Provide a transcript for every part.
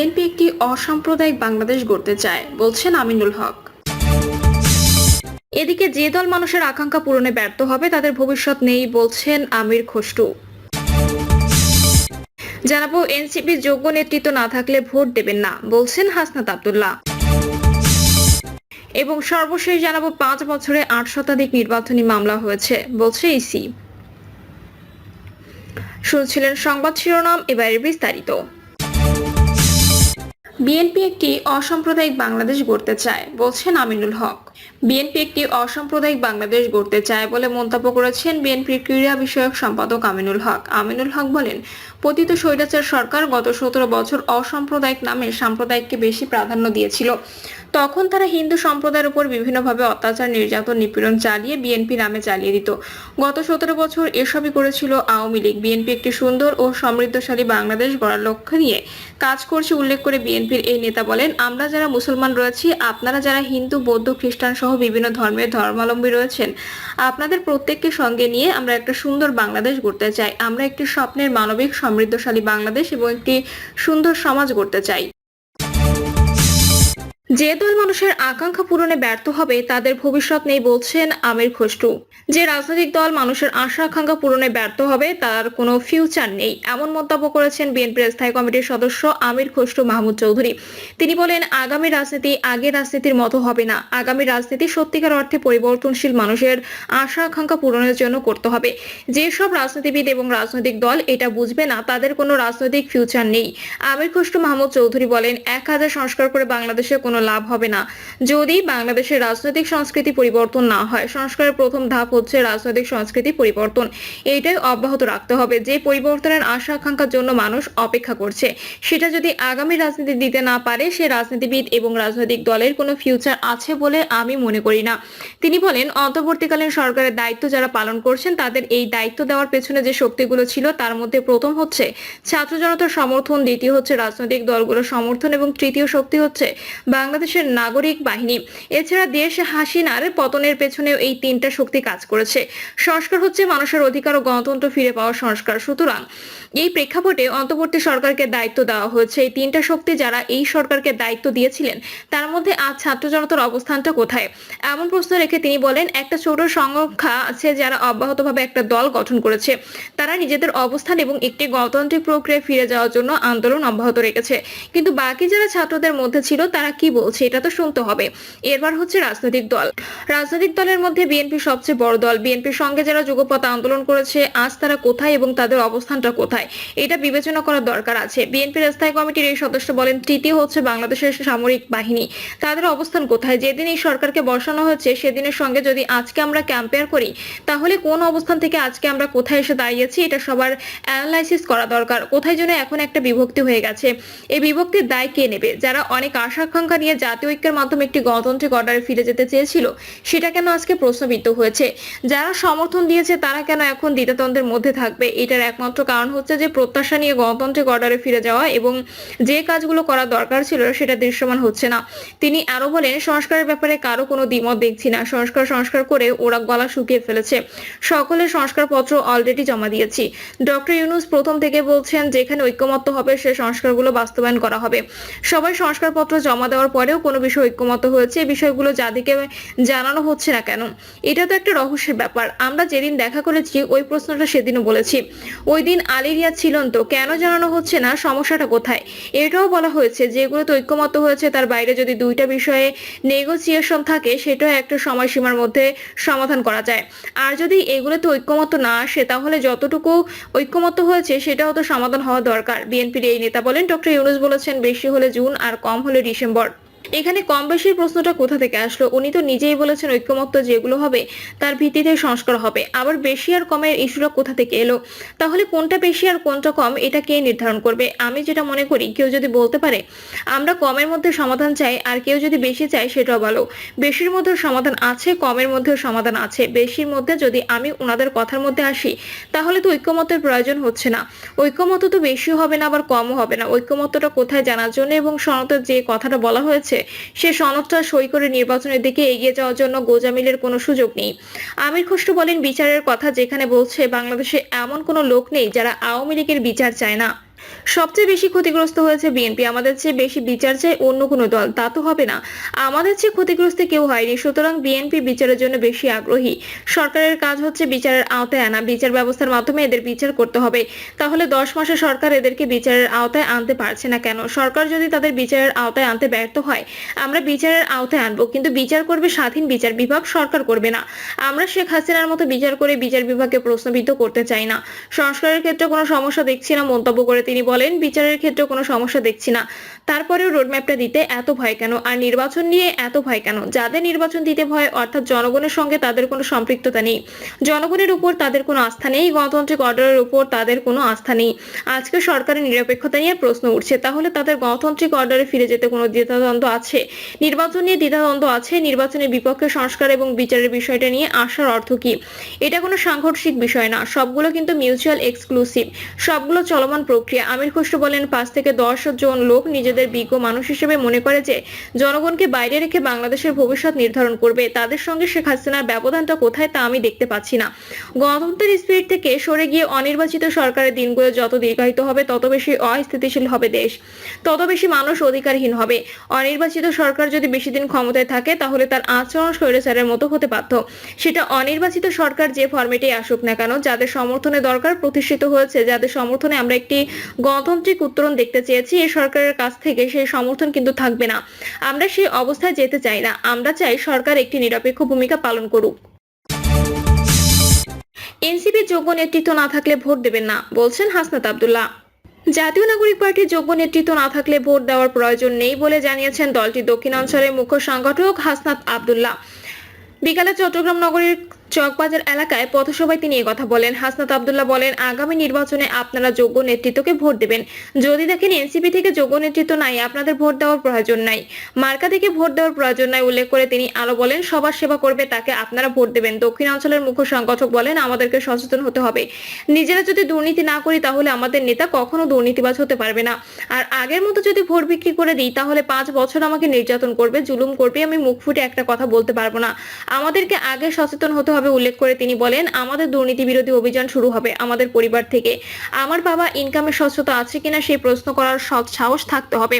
BNP একটি অসাম্প্রদায়িক বাংলাদেশ গড়তে চায়, বলছেন আমিনুল হক। এদিকে যে দল মানুষের আকাঙ্ক্ষা পূরণে ব্যর্থ হবে, তাদের ভবিষ্যৎ নেই, বলছেন আমির খসরু। জানাব, এনসিপির যোগ্য নেতৃত্ব না থাকলে ভোট দেবেন না, বলছেন হাসনাত আব্দুল্লাহ। এবং সর্বশেষ জানাব, পাঁচ বছরে আট শতাধিক নির্বাচনী মামলা হয়েছে, বলছে ইসি। শুনছিলেন সংবাদ শিরোনাম, এবারের বিস্তারিত। বিএনপি একটি অসাম্প্রদায়িক বাংলাদেশ গড়তে চায় বলছেন আমিনুল হক। বিএনপি একটি অসাম্প্রদায়িক বাংলাদেশ গড়তে চায় বলে মন্তব্য করেছেন বিএনপির ক্রীড়া বিষয়ক সম্পাদক আমিনুল হক। আমিনুল হক বলেন, পতিত স্বৈরাচার সরকার গত সতেরো বছর অসাম্প্রদায়িক নামে সাম্প্রদায়িককে বেশি প্রাধান্য দিয়েছিল। তখন তারা হিন্দু সম্প্রদায়ের উপর বিভিন্নভাবে অত্যাচার, নির্যাতন, নিপীড়ন চালিয়ে বিএনপি নামে চালিয়ে দিত। গত সতেরো বছর এসবই করেছিল আওয়ামী লীগ। বিএনপি একটি সুন্দর ও সমৃদ্ধশালী বাংলাদেশ গড়ার লক্ষ্য নিয়ে কাজ করছে, উল্লেখ করে বিএনপির এই নেতা বলেন, আমরা যারা মুসলমান রয়েছি, আপনারা যারা হিন্দু, বৌদ্ধ, খ্রিস্টান সহ বিভিন্ন ধর্মের ধর্মাবলম্বী রয়েছেন। আপনাদের প্রত্যেককে সঙ্গে নিয়ে আমরা একটা সুন্দর বাংলাদেশ গড়তে চাই। আমরা একটি স্বপ্নের মানবিক সমৃদ্ধশালী বাংলাদেশ এবং একটি সুন্দর সমাজ গড়তে চাই। যে দল মানুষের আকাঙ্ক্ষা পূরণে ব্যর্থ হবে, তাদের ভবিষ্যৎ নেই বলছেন আমির খসরু। যে রাজনৈতিক দল মানুষের আশা আকাঙ্ক্ষা পূরণে ব্যর্থ হবে, তার কোনো ফিউচার নেই। এমন মন্তব্য করেছেন বিএনপির স্থায়ী কমিটির সদস্য আমির খসরু মাহমুদ চৌধুরী। তিনি বলেন, আগামী রাজনীতি আগের রাজনীতির মতো হবে না। আগামী রাজনীতি সত্যিকার অর্থে পরিবর্তনশীল মানুষের আশা আকাঙ্ক্ষা পূরণের জন্য করতে হবে। যেসব রাজনীতিবিদ এবং রাজনৈতিক দল এটা বুঝবে না, তাদের কোনো রাজনৈতিক ফিউচার নেই। আমির খসরু মাহমুদ চৌধুরী বলেন, এক হাজার সংস্কার করে বাংলাদেশে কোনো লাভ হবে না। যদি বাংলাদেশের রাজনৈতিক সংস্কৃতি পরিবর্তন না হয়, সংস্কারের প্রথম ধাপ হচ্ছে রাজনৈতিক সংস্কৃতি পরিবর্তন। এইটাই অব্যাহত রাখতে হবে। যে পরিবর্তনের আশা, আকাঙ্ক্ষার জন্য মানুষ অপেক্ষা করছে, সেটা যদি আগামী রাজনীতি দিতে না পারে, সে রাজনীতিবিদ এবং রাজনৈতিক দলের কোনো ফিউচার আছে বলে আমি মনে করি না। তিনি বলেন, অন্তর্বর্তীকালীন সরকারের দায়িত্ব যারা পালন করছেন, তাদের এই দায়িত্ব দেওয়ার পেছনে যে শক্তিগুলো ছিল, তার মধ্যে প্রথম হচ্ছে ছাত্র জনতার সমর্থন, দ্বিতীয় হচ্ছে রাজনৈতিক দলগুলোর সমর্থন এবং তৃতীয় শক্তি হচ্ছে বাংলাদেশের নাগরিক বাহিনী। এছাড়া দেশ হাসিনার পতনের পেছনেও এই তিনটা শক্তি কাজ করেছে। সংস্কার হচ্ছে মানুষের অধিকার ও গণতন্ত্র ফিরে পাওয়ার সংস্কার। সুতরাং এই প্রেক্ষাপটে অন্তর্বর্তী সরকারকে দায়িত্ব দেওয়া হয়েছে। এই তিনটা শক্তি যারা এই সরকারকে দায়িত্ব দিয়েছিলেন, তার মধ্যে আজ ছাত্র জনতার অবস্থানটা কোথায়? এমন প্রশ্ন রেখে তিনি বলেন, একটা ছোট সংখ্যা আছে যারা অব্যাহতভাবে একটা দল গঠন করেছে। তারা নিজেদের অবস্থান এবং একটি গণতান্ত্রিক প্রক্রিয়ায় ফিরে যাওয়ার জন্য আন্দোলন অব্যাহত রেখেছে। কিন্তু বাকি যারা ছাত্রদের মধ্যে ছিল, তারা কি বলছে, এটা তো শুনতে হবে। এরবার হচ্ছে রাজনৈতিক দল। রাজনৈতিক দলের মধ্যে বিএনপি সবচেয়ে বড় দল। বিএনপির সঙ্গে যারা যুগপথ আন্দোলন করেছে, আজ তারা কোথায় এবং তাদের অবস্থানটা কোথায়, এটা বিবেচনা করার দরকার আছে। বিএনপির স্থায়ী কমিটির এই সদস্য বলেন, তৃতীয় হচ্ছে বাংলাদেশের সামরিক বাহিনী। তাদের অবস্থান কোথায়? যেদিন এই সরকারকে বসানো হয়েছে, সেদিনের সঙ্গে যদি আজকে আমরা ক্যাম্পেয়ার করি, তাহলে কোন অবস্থান থেকে আজকে আমরা কোথায় এসে দাঁড়িয়েছি, এটা সবার অ্যানালাইসিস করা দরকার। কোথায় যেন এখন একটা বিভক্তি হয়ে গেছে। এই বিভক্তির দায় কে নেবে? যারা অনেক আশা আকাঙ্ক্ষা নিয়ে জাতীয় ঐক্যের মাধ্যমে একটি গণতান্ত্রিক অর্ডারে ফিরে যেতে চেয়েছিল, সেটা কেন আজকে প্রশ্নবিদ্ধ হয়েছে? যারা সমর্থন দিয়েছে, তারা কেন এখন দ্বিতাদ্বন্দ্বের মধ্যে থাকবে? এটার একমাত্র কারণ হচ্ছে যে, প্রত্যাশা নিয়ে গণতান্ত্রিক অর্ডারে ফিরে যাওয়া এবং যে কাজগুলো করা দরকার ছিল, সেটা দৃশ্যমান হচ্ছে না। তিনি আরও বলেন, সংস্কারের ব্যাপারে কারও কোনো দ্বিমত দেখছি না। সংস্কার সংস্কার করে ওরা গলা শুকিয়ে ফেলেছে। সকলের সংস্কারপত্র অলরেডি জমা দিয়েছি। ডক্টর ইউনুস প্রথম থেকে বলছেন, যেখানে ঐক্যমত্য হবে, সে সংস্কারগুলো বাস্তবায়ন করা হবে। সবাই সংস্কারপত্র জমা দেওয়ার পরেও কোনো বিষয় ঐক্যমত হয়েছে, এই বিষয়গুলো যাদেরকে জানানো হচ্ছে না কেন? এটা তো একটা রহস্যের ব্যাপার। আমরা যেদিন দেখা করেছি, ওই প্রশ্নটা সেদিনও বলেছি। ওই দিন আলিরিয়া ছিলেন তো, কেন জানানো হচ্ছে না, সমস্যাটা কোথায়? এটাও বলা হয়েছে যেগুলোতে ঐক্যমত হয়েছে, তার বাইরে যদি দুইটা বিষয়ে নেগোসিয়েশন থাকে, সেটাও একটা সময়সীমার মধ্যে সমাধান করা যায়। আর যদি এগুলোতে ঐক্যমত না আসে, তাহলে যতটুকু ঐক্যমত হয়েছে, সেটাও তো সমাধান হওয়া দরকার। বিএনপির এই নেতা বলেন, ডক্টর ইউনুস বলেছেন, বেশি হলে জুন আর কম হলে ডিসেম্বর। এখানে কম বেশির প্রশ্নটা কোথা থেকে আসলো? উনি তো নিজেই বলেছেন ঐক্যমত্য যেগুলো হবে, তার ভিত্তিতে সংস্কার হবে। আবার বেশি আর কমের ইস্যুটা কোথা থেকে এলো? তাহলে কোনটা বেশি আর কোনটা কম, এটা কে নির্ধারণ করবে? আমি যেটা মনে করি, কেউ যদি বলতে পারে, আমরা কমের মধ্যে সমাধান চাই, আর কেউ যদি বেশি চায়, সেটাও ভালো। বেশির মধ্যে সমাধান আছে, কমের মধ্যেও সমাধান আছে। বেশির মধ্যে যদি আমি ওনাদের কথার মধ্যে আসি, তাহলে তো ঐক্যমতের প্রয়োজন হচ্ছে না। ঐক্যমত তো বেশিও হবে না, আবার কমও হবে না। ঐক্যমত্যটা কোথায় জানার জন্য এবং সনতের যে কথাটা বলা হয়েছে সে সনদটা সই করে নির্বাচনের দিকে এগিয়ে যাওয়ার জন্য গোজামিলের কোনো সুযোগ নেই। আমির খসরু বলেন, বিচারের কথা যেখানে বলছে, বাংলাদেশে এমন কোনো লোক নেই যারা আওয়ামী লীগের বিচার চায় না। সবচেয়ে বেশি ক্ষতিগ্রস্ত হয়েছে বিএনপি আমাদের চেয়ে বেশি বিচার চাই অন্য কোনো দল। তা তো হবে না। আমাদের চেয়ে ক্ষতিগ্রস্ত কেউ হয়নি, সুতরাং বিএনপি বিচারের জন্য বেশি আগ্রহী। সরকারের কাজ হচ্ছে বিচারের আওতায় আনা। বিচার ব্যবস্থার মাধ্যমে এদের বিচার করতে হবে। তাহলে দশ মাসে সরকার এদেরকে বিচারের আওতায় আনতে পারছে না কেন? সরকার যদি তাদের বিচারের আওতায় আনতে ব্যর্থ হয়, আমরা বিচারের আওতায় আনব। কিন্তু বিচার করবে স্বাধীন বিচার বিভাগ, সরকার করবে না। আমরা শেখ হাসিনার মতো বিচার করে বিচার বিভাগকে প্রশ্নবিদ্ধ করতে চাই না। সংস্কারের ক্ষেত্রে কোনো সমস্যা দেখছি না, মন্তব্য করে তিনি বলেন, বিচারের ক্ষেত্রে কোনো সমস্যা দেখছি না। তারপরেও রোডম্যাপটা দিতে এত ভয় কেন? আর নির্বাচন নিয়ে এত ভয় কেন? যাদের নির্বাচন দিতে ভয়, অর্থাৎ জনগণের সঙ্গে তাদের কোনো সম্পৃক্ততা নেই। জনগণের উপর তাদের কোনো আস্থা নেই, গণতান্ত্রিক অর্ডারের উপর তাদের কোনো আস্থা নেই। আজকে সরকারের নিরপেক্ষতা নিয়ে প্রশ্ন উঠছে, তাহলে তাদের গণতান্ত্রিক অর্ডারে ফিরে যেতে কোনো দ্বিধাদ্বন্দ্ব আছে? নির্বাচন নিয়ে দ্বিধাদ্বন্দ্ব আছে, নির্বাচনের বিপক্ষে সংস্কার এবং বিচারের বিষয়টা নিয়ে আসার অর্থ কি? এটা কোনো সাংঘর্ষিক বিষয় না, সবগুলো কিন্তু মিউচুয়াল এক্সক্লুসিভ সবগুলো চলমান প্রক্রিয়া। আমির খসরু বলেন, পাঁচ থেকে দশ জন লোক নিজেদের বিজ্ঞ মানুষ হিসেবে মনে করে যে, জনগণকে বাইরে রেখে বাংলাদেশের ভবিষ্যৎ নির্ধারণ করবে। তাদের সঙ্গে শেখ হাসিনার ব্যবধানটা কোথায় তা আমি দেখতে পাচ্ছি না। গণতন্ত্রের স্পিরিট থেকে সরে গিয়ে অনির্বাচিত সরকারের দিনগুলো যত দীর্ঘায়িত হবে, তত বেশি অস্থিতিশীল হবে দেশ। তত বেশি মানুষ অধিকারহীন হবে। অনির্বাচিত সরকার যদি বেশি দিন ক্ষমতায় থাকে, তাহলে তার আচরণ স্বৈরাচারের মতো হতে বাধ্য। সেটা অনির্বাচিত সরকার যে ফরম্যাটে আসুক না কেন, যাদের সমর্থনে দরকার প্রতিষ্ঠিত হয়েছে, যাদের সমর্থনে আমরা একটি গণতান্ত্রিক উত্তরণ দেখতে চেয়েছি এই সরকারের কাছ থেকে, সেই সমর্থন কিন্তু থাকবে না। আমরা সেই অবস্থায় যেতে চাই না। আমরা চাই সরকার একটি নিরপেক্ষ ভূমিকা পালন করুক। এনসিপির যোগ্য নেতৃত্ব না থাকলে ভোট দেবেন না, বলছেন হাসনাত আবদুল্লাহ। জাতীয় নাগরিক পার্টির যোগ্য নেতৃত্ব না থাকলে ভোট দেওয়ার প্রয়োজন নেই বলে জানিয়েছেন দলটির দক্ষিণাঞ্চলের মুখ্য সংগঠক হাসনাত আব্দুল্লাহ। বিকালে চট্টগ্রাম নগরীর চকবাজার এলাকায় পথসভায় তিনি কথা বলেন। হাসনাত আব্দুল্লাহ বলেন, আগামী নির্বাচনে আপনারা যোগ্য নেতৃত্বকে ভোট দেবেন। যদি দেখেন এনসিপি থেকে যোগ্য নেতৃত্ব নাই, আপনাদের ভোট দেওয়ার প্রয়োজন নাই। মার্কা থেকে ভোট দেওয়ার প্রয়োজন নাই উল্লেখ করে তিনি আরও বলেন, সবার সেবা করবে তাকে আপনারা ভোট দেবেন। দক্ষিণাঞ্চলের মুখ্য সংগঠক বলেন, আমাদেরকে সচেতন হতে হবে। নিজেরা যদি দুর্নীতি না করি, তাহলে আমাদের নেতা কখনো দুর্নীতিবাজ হতে পারবে না। আর আগের মতো যদি ভোট বিক্রি করে দিই, তাহলে পাঁচ বছর আমাকে নির্যাতন করবে, জুলুম করবে, আমি মুখ ফুটে একটা কথা বলতে পারব না। আমাদেরকে আগে সচেতন হতে হবে। উল্লেখ করে তিনি বলেন, আমাদের দুর্নীতি বিরোধী অভিযান শুরু হবে আমাদের পরিবার থেকে। আমার বাবা ইনকামের স্বচ্ছতা আছে কিনা সেই প্রশ্ন করার সৎ সাহস থাকতে হবে।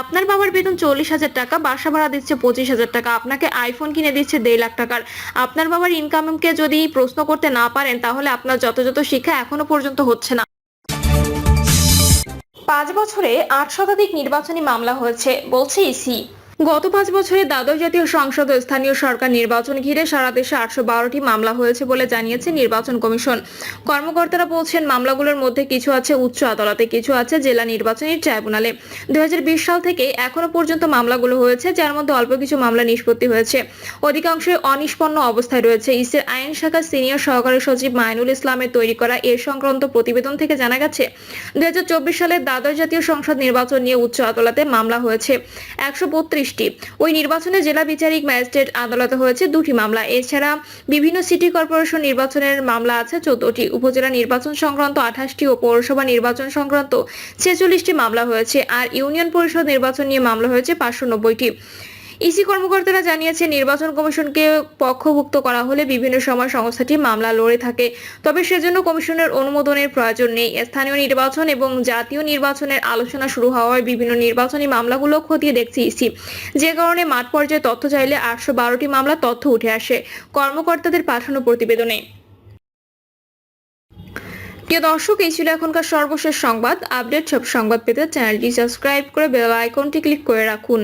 আপনার বাবার বেতন চল্লিশ হাজার টাকা, বাসা ভাড়া দিচ্ছে পঁচিশ হাজার টাকা, আপনাকে আইফোন কিনে দিচ্ছে দেড় লাখ টাকার। আপনার বাবার ইনকামকে যদি প্রশ্ন করতে না পারেন, তাহলে আপনার যথাযথ শিক্ষা এখনও পর্যন্ত হচ্ছে না। পাঁচ বছরে আট শতাধিক নির্বাচনী মামলা হয়েছে, বলছে ইসি। গত পাঁচ বছরে দ্বাদশ জাতীয় সংসদ স্থানীয় সরকার নির্বাচন ঘিরে সারা দেশে আটশো বারোটি মামলা হয়েছে বলে জানিয়েছে নির্বাচন কমিশন। কর্মকর্তারা বলছেন, মামলাগুলোর মধ্যে কিছু আছে উচ্চ আদালতে, কিছু আছে জেলা নির্বাচনী ট্রাইব্যুনালে। দুই সাল থেকে এখনও পর্যন্ত মামলাগুলো হয়েছে, যার মধ্যে অল্প কিছু মামলা নিষ্পত্তি হয়েছে। অধিকাংশই অনিষ্পন্ন অবস্থায় রয়েছে। ইসের আইন শাখার সিনিয়র সহকারী সচিব মাইনুল ইসলামের তৈরি করা এ সংক্রান্ত প্রতিবেদন থেকে জানা গেছে, দুই হাজার চব্বিশ সালে দ্বাদশ জাতীয় সংসদ নির্বাচন নিয়ে উচ্চ আদালতে মামলা হয়েছে। একশো বত্রিশ বত্রিশটি ওই নির্বাচনে জেলা বিচারিক ম্যাজিস্ট্রেট আদালতে হয়েছে দুটি মামলা। এছাড়া বিভিন্ন সিটি কর্পোরেশন নির্বাচনের মামলা আছে, চোদ্দটি। উপজেলা নির্বাচন সংক্রান্ত আঠাশটি ও পৌরসভা নির্বাচন সংক্রান্ত ছেচল্লিশটি মামলা হয়েছে। আর ইউনিয়ন পরিষদ নির্বাচন নিয়ে মামলা হয়েছে পাঁচশো নব্বইটি। ইসি কর্মকর্তারা জানিয়েছে নির্বাচন কমিশনকে পক্ষভুক্ত করা হলে বিভিন্ন সময় সংস্থাটি মামলা লড়ে থাকে। তবে সেজন্য কমিশনের অনুমোদনের প্রয়োজন নেই। স্থানীয় নির্বাচন এবং জাতীয় নির্বাচনের আলোচনা শুরু হওয়ায় বিভিন্ন নির্বাচনী মামলাগুলো খতিয়ে দেখছে ইসি। যে কারণে মাঠ পর্যায়ে তথ্য চাইলে আটশো বারোটি মামলা তথ্য উঠে আসে কর্মকর্তাদের পাঠানো প্রতিবেদনে। প্রিয় দর্শক, এই ছিল এখনকার সর্বশেষ সংবাদ। আপডেট সব সংবাদ পেতে চ্যানেলটি সাবস্ক্রাইব করে বেল আইকনটি ক্লিক করে রাখুন।